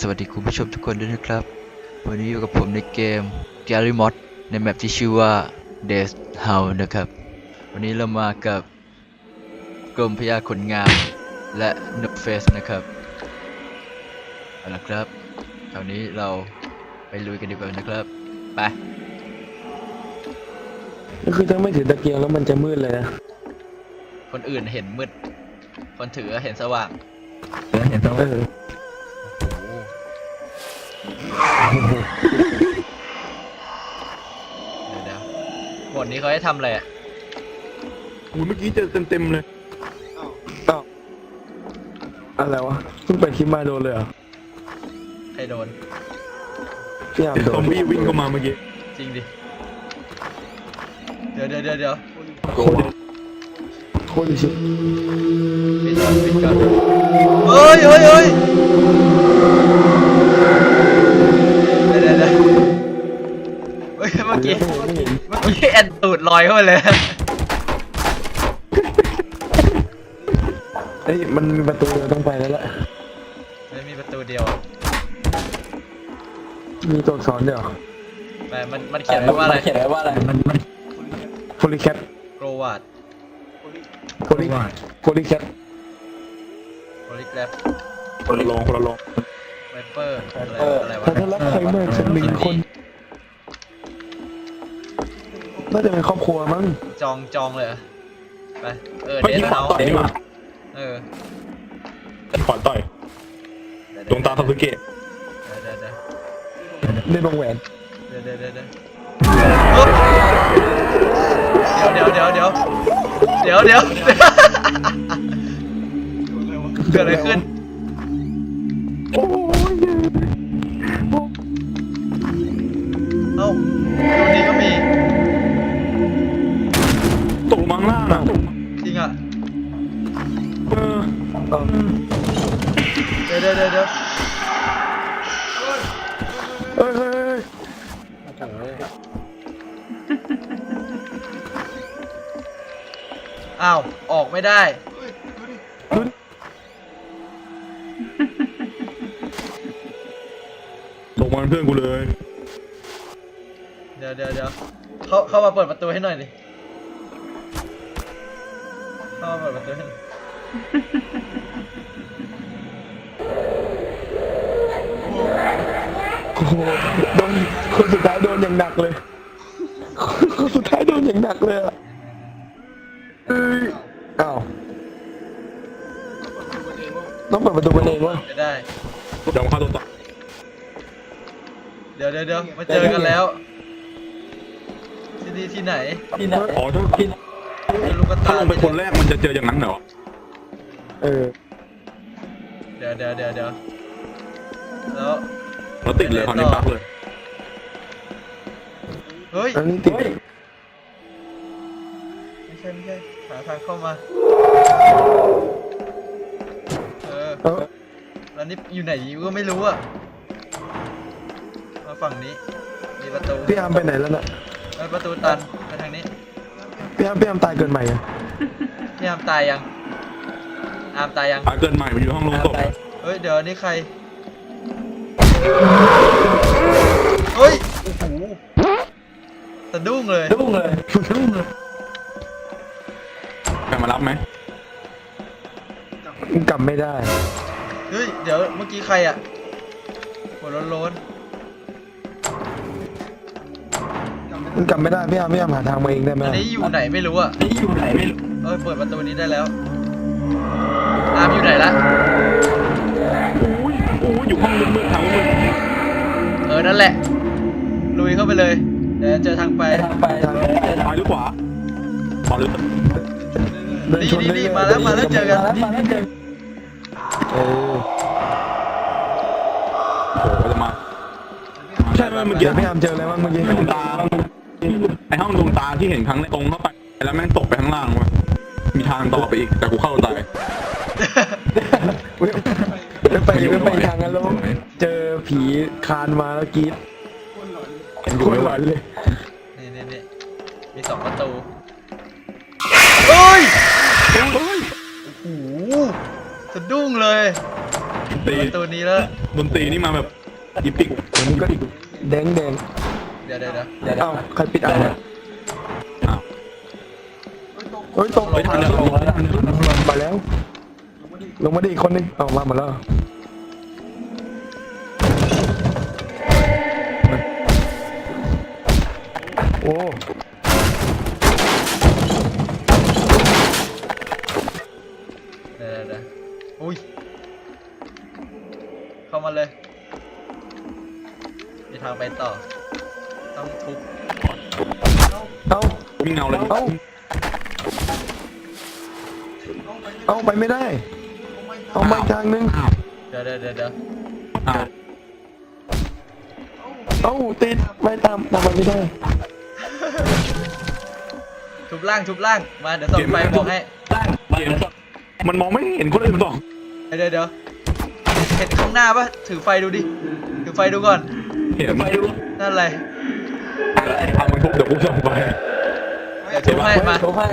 ครับสวัสดีคุณผู้ชมทุกคนด้วยนะครับ วันนี้อยู่กับผมในเกม g a r y Mod ในแมปที่ชื่อว่า Death House นะครับ วันนี้เรามากับกรมพยาขนงามและ n u b Face นะครับเอาละครับคราวนี้เราไปลุยกันดีกว่านะครับ ไปก็คือถ้าไม่ถือตะเกียงแล้วมันจะมืดเลยนะ คนอื่นเห็นมืด คนถือเห็นสว่างเห็นต้อง เออโอ้โหเดี๋ยวเดี๋ยวบทนี้เขาให้ทำอะไรอะโอ้ยเมื่อกี้เจอเต็มๆเลยอ้าวอะไรวะเพิ่งไปดคลิปมาโดนเลยเหรอใครโดน พี่อาร์มเดี๋ยวโดซอนมบี้วิ่งเข้ามาเมื่อกี้จริงดิ เดี๋ยวเดี๋ยวเดี๋ยวเดี๋ยวโอ้ยโคตรชิบปิดก่อนปิดก่อนเฮ้ยเฮ้ยเฮ้ย แอนตูดลอยเข้ามาเลย เฮ้ยมันมีประตูเราต้องไปแล้วแหละไม่มีประตูเดียวอะมีตัวอักษรเดียวแต่มันมันเขียนไว้ว่าอะไรเขียนไว้ว่าอะไรมันมันโพลีแคทโกรวาดโพลีโพลีแคทโพลิกแรฟคนละลองคนละลองไวเปอร์อะไรอะไรวะถ้าถ้ารักใครมากสักหนึ่งคน น่าจะเป็นครอบครัวมั้งจองจองเลยเหรอไปเออเมื่อเดกี้นขอเฮาต่อยดีกว่าเออขอต่อยเดี๋ยวดวงตาซาสึเกะเดี๋ยวเดี๋ยวได้วงแหวนเดี๋ยวเดี๋ยวเดี๋ยวเดี๋ยวเดี๋ยวเดี๋ยวเดี๋ยวเดี๋ยวเดี๋ยวเดี๋ยวเกิดอะไรขึ้นโอ้ยเอ้าตัว อะจริงอะเออเอ้าเดี๋ยวเดี๋ยวเดี๋ยวเดี๋ยวเฮ้ยเฮ้ยเฮ้ยอ้าว ออกไม่ได้ตกมาเป็นเพื่อนกูเลย เดี๋ยวเดี๋ยวเดี๋ยวเข้าเข้ามาเปิดประตูให้หน่อยดิ เข้ามาเปิดประตูให้หน่อยโอ้โหโดนคนสุดท้ายโดนอย่างหนักเลยคนสุดท้ายโดนอย่างหนักเลยอะเอ้ยอ้าวต้องเปิดประตูกันเองวะไม่ได้ เดี๋ยวมาฆ่าตัวตายเดี๋ยวเดี๋ยวเดี๋ยวมาเจอกันแล้ว ที่นี่ที่ไหน ที่ไหน อ๋อถ้าที่ ลูกกระถ้าตาลงไปคนแรกมันจะเจออย่างนั้นเหรอเออเดี๋ยวเดี๋ยวเดี๋ยวเดี๋ยวแล้วเราติดเลยคราวนี้ปักเลยเฮ้ยอันนี้ติดไม่ใช่ไม่ใช่หาทางเข้ามาเออเออแล้วนี่อยู่ไหนก็ไม่รู้อะมาฝั่งนี้มีประตูพี่อาร์มไปไหนแล้วน่ะเออประตูตันไปทางนี้ พี่อาร์มพี่อาร์มตายเกินใหม่อะพี่อามตายยังอามตายยังตายเกินใหม่มันอยู่ห้องลงศพเฮ้ยเดี๋ยวนี่ใครเฮ้ยโอ้โหสะดุ้งเลยดุ้งเลยดุ้งเลยใครมารับไหมกลับไม่ได้เฮ้ยเดี๋ยวเมื่อกี้ใครอะหัวโล้น กลับไม่ได้พี่อาร์มพี่อาร์มหาทางมาเองได้ไหมๆอันนี้อยู่ไหนไม่รู้อะนี่อยู่ไหนไม่รู้เอ้ยเปิดประตูนี้ได้แล้วอามอยู่ไหนละโอ้ยโอ้ยอยู่ห้องมืดๆทางมืดเออนั่นแหละ ลุยเข้าไปเลย เดี๋ยวเจอทางไป ไปทางๆซ้ายหรือขวาขวาหรือเดินชนนี่เรื่อยนี่ๆมาแล้วมาแล้วเจอกัน มาแล้วเจอเออโอ้โหจะมา ใช่ไหมเมื่อกี้เดี๋ยวพี่อาร์มเจออะไรบ้างเมื่อกี้ดวงตา ไอห้องดวงตาที่เห็นครั้งแรกตรงเข้าไป แล้วแม่งตกไปข้างล่างว่ะมีทางต่อไปอีกแต่กูเข้าตายเว้ยไม่ไปไม่ไปทางนั้นแล้วเจอผีคานมาแล้วกรีดโคตรหลอนเลยนี่นี่นี่มีสองประตูเฮ้ยโอ้โหสะดุ้งเลยตรีประตูนี้แล้วดนตรีนี่มาแบบอีปิกมันก็แดงแดง เดี๋ยวเดี๋ยวเดี๋ยวเอ้าใครปิดอะอ้าวเฮ้ยตกเฮ้ยทางเดินลงทางเดินลงมาแล้ว ลงมาดิอีกคนนึงเอามาหมดแล้วโอ้ ไปไม่ได้ เอามาอีกทางนึงอ้าวเดี๋ยวเดี๋ยวเดี๋ยวเดี๋ยวอ้าวเอ้าติดไปตามตามมันไม่ได้ทุบล่างทุบล่าง มาเดี๋ยวส่องไฟบอกให้เกมมันมองไม่เห็นคนอื่นบอกเดี๋ยวเดี๋ยวเห็นข้างหน้าปะถือไฟดูดิ ถือไฟดูก่อน เห็นไหมนั่นอะไรทางมันทุบเดี๋ยวกูส่งไปเดี๋ยวทุบให้มาโชว์ให้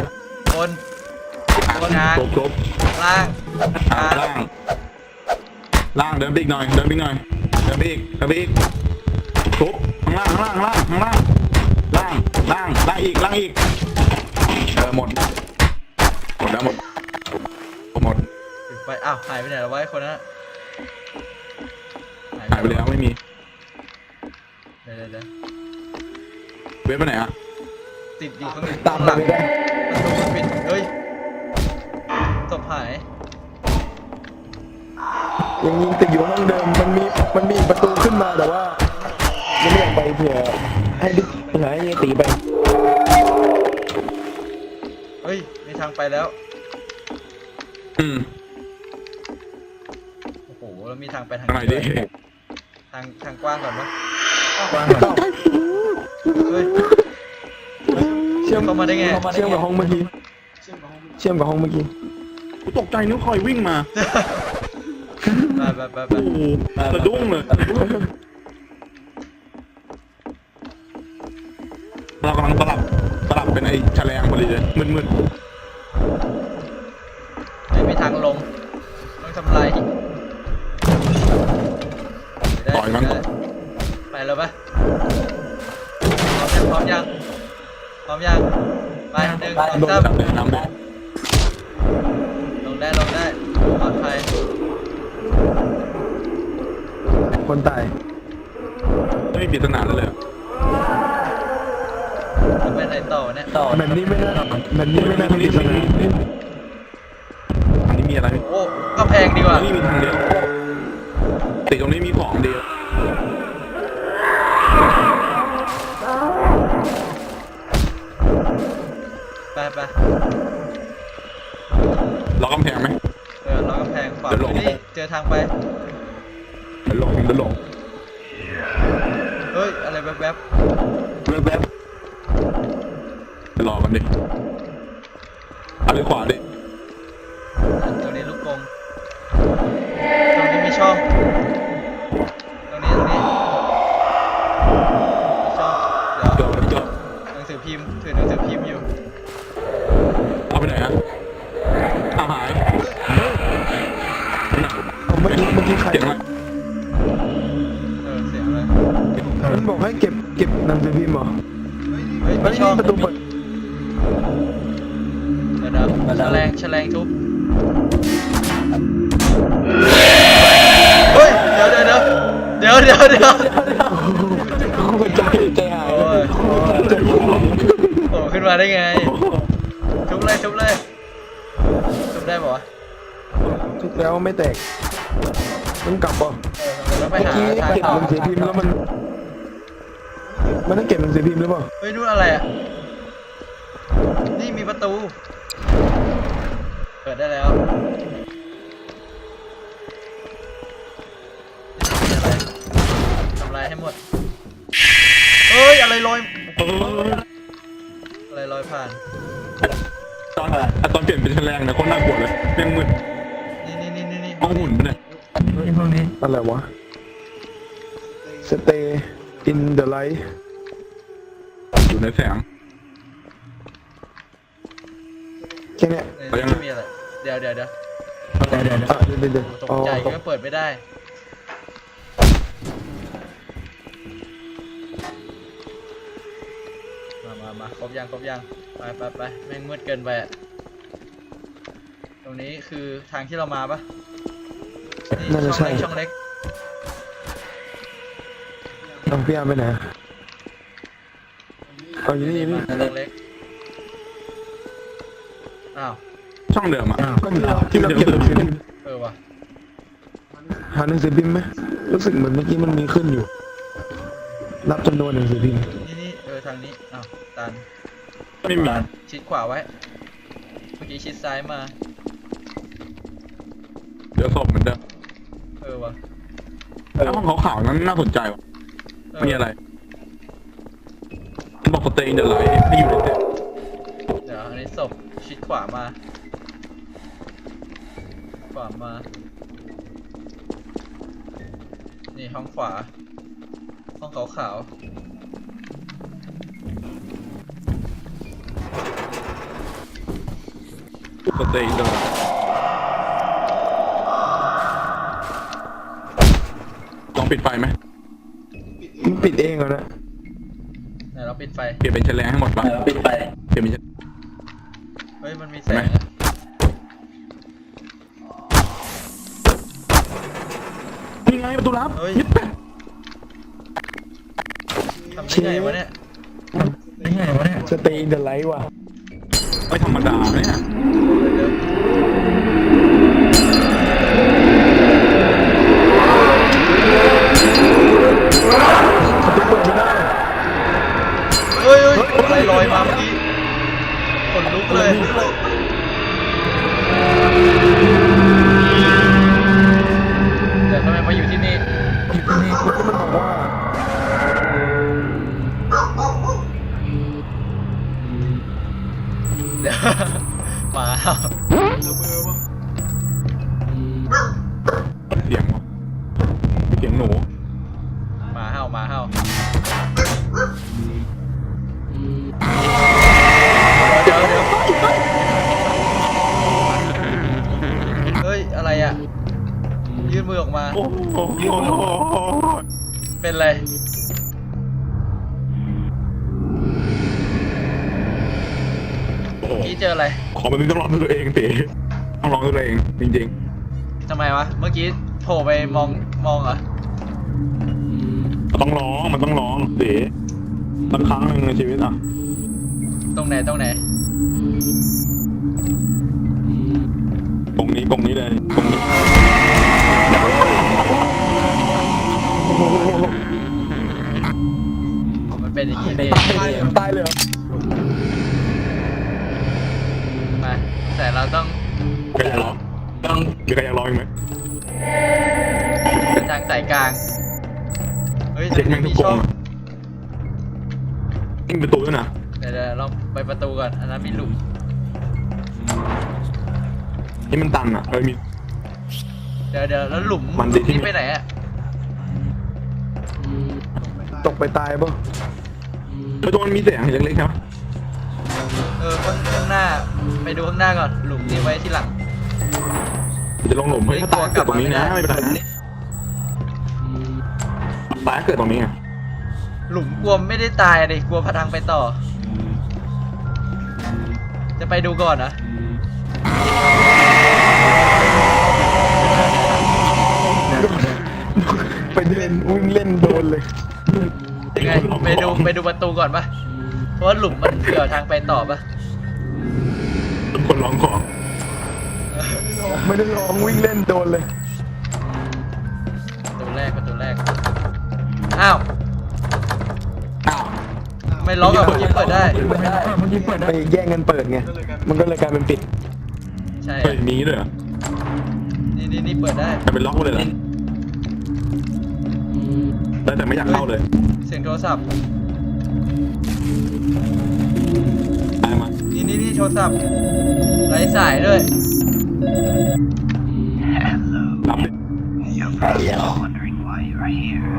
บน บนกลาง ครบครบล่างอ่าล่าง ล่างเดินไปอีกหน่อย เดินไปอีกหน่อย เดินไปอีก เดินไปอีกทุบข้างล่างข้างล่างข้างล่างข้างล่าง ล่าง ล่าง ล่างอีก ล่างอีก เออหมด หมดแล้วหมด หมดถือไฟอ้าว หายไปไหนแล้ววะไอ้คนนั้นอะหายไปแล้วไม่มี เดี๋ยวเดี๋ยวเดี๋ยวเว็บไปไหนอะติดอยู่ข้างหลังตามไปไม่ได้ประตูมันปิด เฮ้ยศพ หายยังยิงติดอยู่ห้องเดิมมันมีมันมีอีกประตูขึ้นมาแต่ว่ายังไม่อยากไปเผื่อให้ดิหาให้ยายตีไปเฮ้ยมีทางไปแล้ว อืมโอ้โหแล้วมีทางไปทางทางไหนดิด้วยทางทางกว้างก่อนปะวางเฮ้ยเชื่อมเข้ามาได้ไงเชื่อมกับห้องเมื่อกี้เชื่อมกับห้องเมื่อกี้ กูตกใจนึกคอยวิ่งมา ไปไปไปไปโอ้โหสะดุ้งเลยเรากำลังสลับสลับเป็นไอ้แฉลงพอดีเลยมืดไม่มีทางลง ต้องทำลายอีกได้ต่อยมันได้ไปแล้วปะพร้อมยังพร้อมยังพร้อมยัง ไปหนึ่งสองๆโดนสาม จับเลยน้ำเลยล งได้ลงได้ปลอดภัยคนตายไม่มีปริศนาเลยเลยจะไปไหนต่อเนี่ยต่อแบบนี้ไม่น่าแบบนี้ไม่น่าทำปริศนาอันนี้มีอะไรโอ้ก็แพงดีกว่านี่มีทางเดียวติดตรงนี้มีของเดียว ทางไปเดี๋ยวลงเดี๋ยวลงเฮ้ย อะไรแวบแป๊บเดี๋ยวรอกันดิเอาเลยขวาดิๆตรงนี้ลูกกงตรงนี้มีช่อง ทุบเลยทุบเลยทุบได้ป่าวะทุกแล้วไม่แตก มันกลับป่ะเออเราไปเมื่อหากี้ทางเก็บต่อหนังสือพิมพ์แล้วมัน มันต้องเก็บหนังสือพิมพ์หรือเปล่าเฮ้ยนู่นอะไรอะ นี่มีประตู เปิดได้แล้วทำลายให้หมด เฮ้ย อะไรลอย อะไรลอยผ่าน ตอนอะตอนเปลี่ยนเป็นแฉลงเนี่ยโคนน่ากลัวเลยแม่งมืดนี่นี่นี่นี่นี่ห้องหุ่นปะเนี่ยอะไรวะ Stay in the light อยู่ในแสง แค่เนี้ยในนี้ไม่มีอะไร เดี๋ยวเดี๋ยวเดี๋ยวเดี๋ยวเดี๋ยวเดี๋ยวเดี๋ยวเดี๋ยวตกอ๋อใจก็เปิดไม่ได้ มามามาครบยังครบยังไปไปไปแม่งมืดเกินไปอะตรงนี้คือทางที่เรามาปะน่าจะช่องใช่เล็กช่องเล็กเอาพี่อาร์มไปไหนอะเอาอยู่นี่อยู่นี่มาช่องเล็กอ้าวช่องเดิมอะ ก็มีที่เราเก็บหนังสือพิมพ์เออว่ะหาหนังสือพิมพ์ไหมรู้สึกเหมือนเมื่อกี้มันมีขึ้นอยู่นับจำนวนหนังสือพิมพ์นี่นี่เออทางนี้อ้าว ตัน ไม่มีชิดขวาไว้ เมื่อกี้ชิดซ้ายมา เดี๋ยวศพเหมือนเดิมเออว่ะแล้วห้องขาวๆนั้นน่าสนใจว่ะเออมีอะไรมันบอกสเตย์เดอะไลท์ให้อยู่ในเต็มเดี๋ยวอันนี้ศพชิดขวามา ขวามา นี่ห้องขวา ห้องขาวขาวส เตย์เดอะไลท์ลองปิดไฟไหมมันปิดเองเหรอนะๆไหนเราปิดไฟ เปลี่ยนเป็นแฉลงให้หมดปะปิดไฟเปลี่ยนเป็นแฉลงเฮ้ย มันมีแสงอะนี่ไงประตูลับเฮ้ยยึดแปะทำได้ไงวะเนี่ยได้ไงวะเนี่ย สเตย์เดอะไลท์ว่ะ ไม่ธรรมดาเนี่ย เดี๋ยวเฮ้ยเฮ้ยอะไรลอยมาเมื่อกี้ขนลุกเลยเดี๋ยวทำไมมาอยู่ที่นี่อยู่ที่นี่คุณมันบอกว่าเดี๋ยว เห่าเสียงวะเสียงหนูหมาเห่าหมาเห่าเดี๋ยวเดี๋ยวเฮ้ย อะไรอะ ยื่นมือออกมา โอ้โหเป็นไร เจออะไรขอแบบนี้ต้องลองด้วยตัวเองเต๋ต้องลองด้วยตัวเองจริงทำไมวะ เมื่อกี้โผล่ไปมองมองเหรอ ๆมันต้องร้องมันต้องร้องเต๋สักครั้งหนึ่งในชีวิตอะตรงไหนตรงไหนตรงนี้ตรงนี้เลยตรงนี้มันเป็นอย่างนี้นี่ตายตายเลยเหรอ แต่เราต้องใครอยากร้องต้องมีใครอยากร้องอีกไหม เป็นทางสายกลาง เฮ้ยเช็คแม่งทุกกลช่มอะนี่ประตูด้วยนะเดี๋ยวเดี๋ยวลองไปประตูก่อน อันนั้นมีหลุมนี่มันตันอะเออมี เดี๋ยวเดี๋ยวแล้วหลุมมันหดิลุมนี้ไปไหนอะตกไปตายป่ะเออตัวมันมีเสียงเล็กๆใช่ไหมเออข้างข้างหน้า ไปดูข้างหน้าก่อน หลุมนี้ไว้ที่หลัง จะลงหลุมเฮ้ยถ้าตายเกิดตรงนี้นะไม่เป็นไรนะตายเกิดตรงนี้ไงหลุมกลัวไม่ได้ตายเลยกลัวพะทังไปต่อ จะไปดูก่อนนะไปเดินวิ่งเล่นโดนเลยยังไงไปดูไปดูประตูก่อนปะเพราะว่าหลุมมันเผื่อทางไปต่อปะทุก คนร้องขอไม่ได้ลองวิ่งเล่นโดนเลย ประตูแรกประตูแรก อ้าว อ้าวไม่ล็อกอะเมื่อกี้เปิดได้ไปแย่งกันเปิดไง มันก็เลยกลายเป็นปิด ใช่ เฮ้ยมีด้วยเหรอนี่นี่นี่เปิดได้จะเป็นล็อกไว้เลยเหรอได้แต่ไม่อยากเข้าเลย เสียงโทรศัพท์ ตายมานี่นี่นี่โทรศัพท์ไร้สายด้วยรับเลย You're probably wondering why you're here.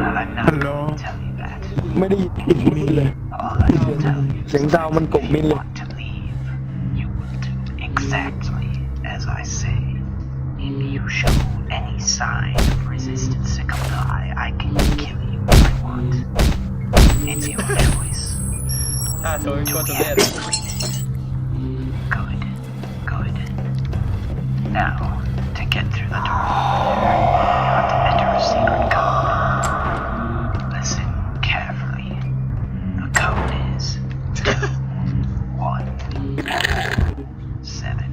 Well, I'm not Hello. going to tell you that. ไม่ได้ยินมินเลย All I will tell you เสียงซาวมันกบมินเลย want to leave. You will do exactly as I say. If you show any sign of resistance to comply, I can kill you if I want. It's your choice. ถ้าโดนก็จะเล่น Good. Good. Now, to get through the door, you have to enter a secret code. Listen carefully. The code is one seven.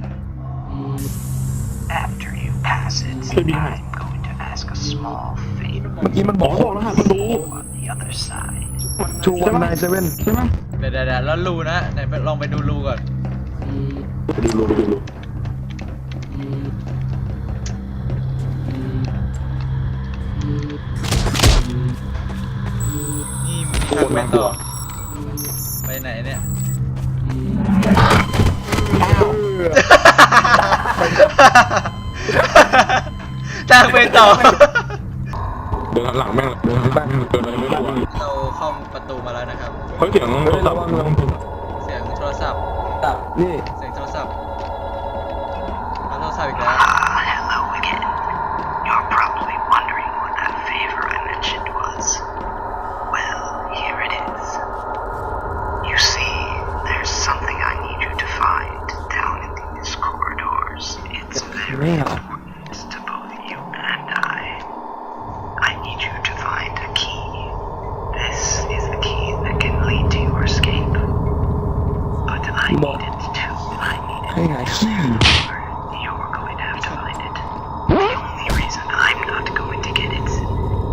After you pass it, I'm going to ask a small favor เมื่อกี้มันบอก บอกรหัสประตู on the other side. ชูวันนายเซเว่น ใช่ไหม แล้วรูนะไหนไปลองไปดูรูก่อนดูดูดูดูนี่มีทางไปต่อ ไปไหนเนี่ย ทางไปต่อ เดินหันหลังแม่งเลยเดินหันหลังแม่งเลยเดินอะไรไม่รู้อะเราเข้าประตูมาแล้วนะครับ เฮ้ยเสียงเฮ้ยระวังระวังเสียงโทรศัพท์ นี่ เสียงโทรศัพท์มาโทรศัพท์อีกแล้ว Ah, hello again. You're probably wondering what that favor I mentioned was. Well, here it is. You see, there's something I need you to find down in these corridors. It's very Yeah. important to both you and I. I need you to find a key. This is the key that can lead to your escape. But I Mo- need it too. I need it. ให้หายขี้ You're going to have to find it. The only reason I'm not going to get it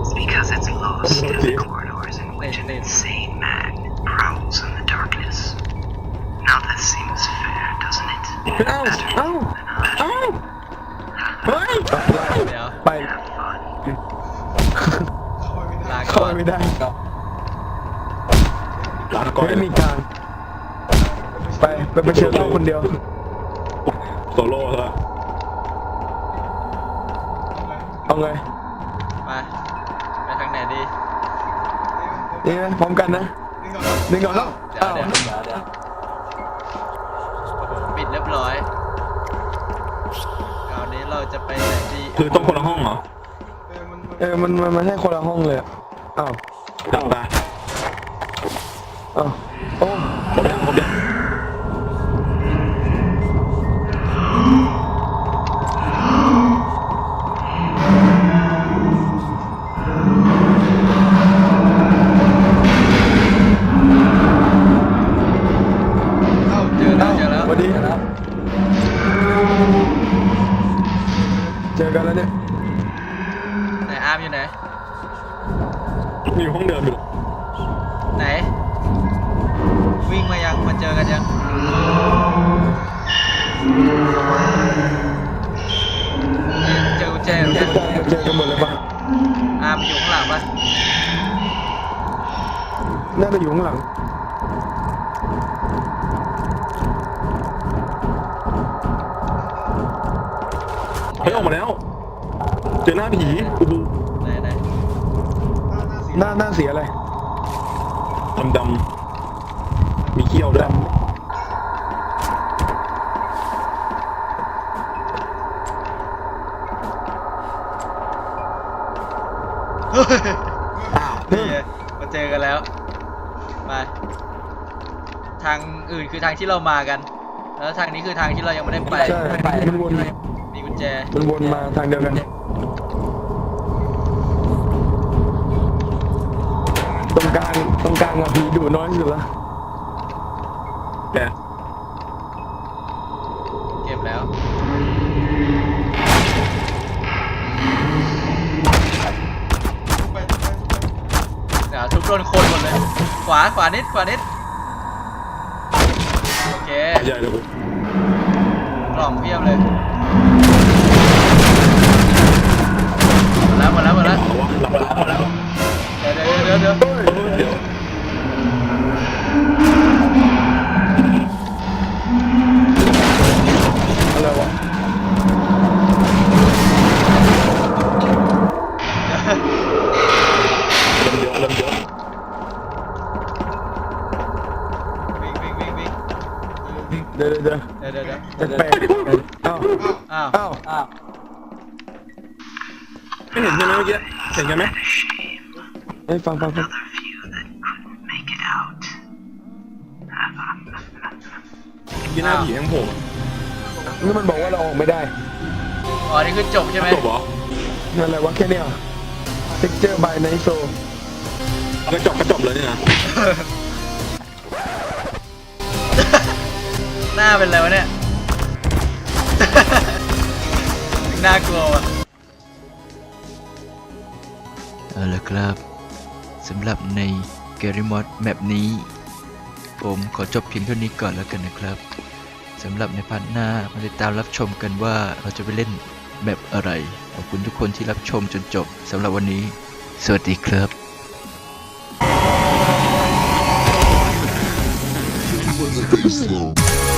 is because it's lost in the corridors in which an insane man prowls in the darkness. Now that seems fair, doesn't it? เอ้าเอ้าเอ้าเฮ้ย เดี๋ยว ไป Have fun. ลา เข้า ก่อน ไม่ได้ ลาก่อน ไม่มีทาง ไปไปไปเชิญเล่าคนเดียวโซโล่ซะเอาไงไปไปทางไหนดีนี่นะพร้อมกันนะหนึ่งก่อนแล้วเดี๋ยวอ้าวเดี๋ยวโอ้โหปิดเรียบร้อยคราวนี้เราจะไปไหนดีคือต้องคนละห้องเหรอเออมันมันมันให้คนละห้องเลยอะอ้าวจับไปอ้าว เจอกันแล้วเนี่ยไหนอาร์มอยู่ไหนมีอยู่ห้องเดิมอยู่ไหน วิ่งมายังมาเจอกันยัง เจอกุญแจอยู่เจเนี่ยอเจอกันหมดเลยปะอาร์มอยู่ข้างหลังปะน่าจะอยู่ข้างหลัง เฮ้ยออกมาแล้ว เจอหน้าผีโอ้โหไหนไหนหน้าหน้าเสียอะไรดำดำๆมีเขี้ยวด้วยนี่ไงมาเจอกันแล้วไปทางอื่นคือทางที่เรามากัน แล้วทางนี้คือทางที่เรายังไม่ได้ไป ใช่มันวนมีกุญแจ มันวนมาทางเดียวกัน ตรงกลาง ตรงกลางอะผีดุน้อยที่สุดละแกเก็บแล้วเดี๋ยวทุบโดนคนหมดเลย ขวา ขวานิด ขวานิด โอเค ใหญ่เลยกูกล่องเพียบเลย หมดแล้ว หมดแล้ว หมดแล้วเอาวะหลับแล้วหลับแล้ว เดี๋ยวเดี๋ยวเดี๋ยวเดี๋ยวเฮ้ยเดี๋ยว อ้าวอ้าวอ้าวไม่เห็นใช่ไหมเมื่อกี้เห็นกันไหมเอ้ยฟังฟังฟัง Other few that couldn't make it out. ยี่หน้าผียังโผล่นี่มันบอกว่าเราออกไม่ได้อ๋อนี่คือจบใช่ไหมจบเหรอนั่นแหละวะแค่เนี้ย Picture by Night Show กระจบกระจบเลยเนี่ยนะหน้าเป็นอะไรวะเนี่ย น่ากลัวว่ะเอาละครับสำหรับในเกริมอดแมปนี้ ผมขอจบเพียงเท่านี้ก่อนแล้วกันนะครับสำหรับในพาร์ทหน้ามาติดตามรับชมกันว่าเราจะไปเล่นแมปอะไร ขอบคุณทุกคนที่รับชมจนจบสำหรับวันนี้ สวัสดีครับ Baseline.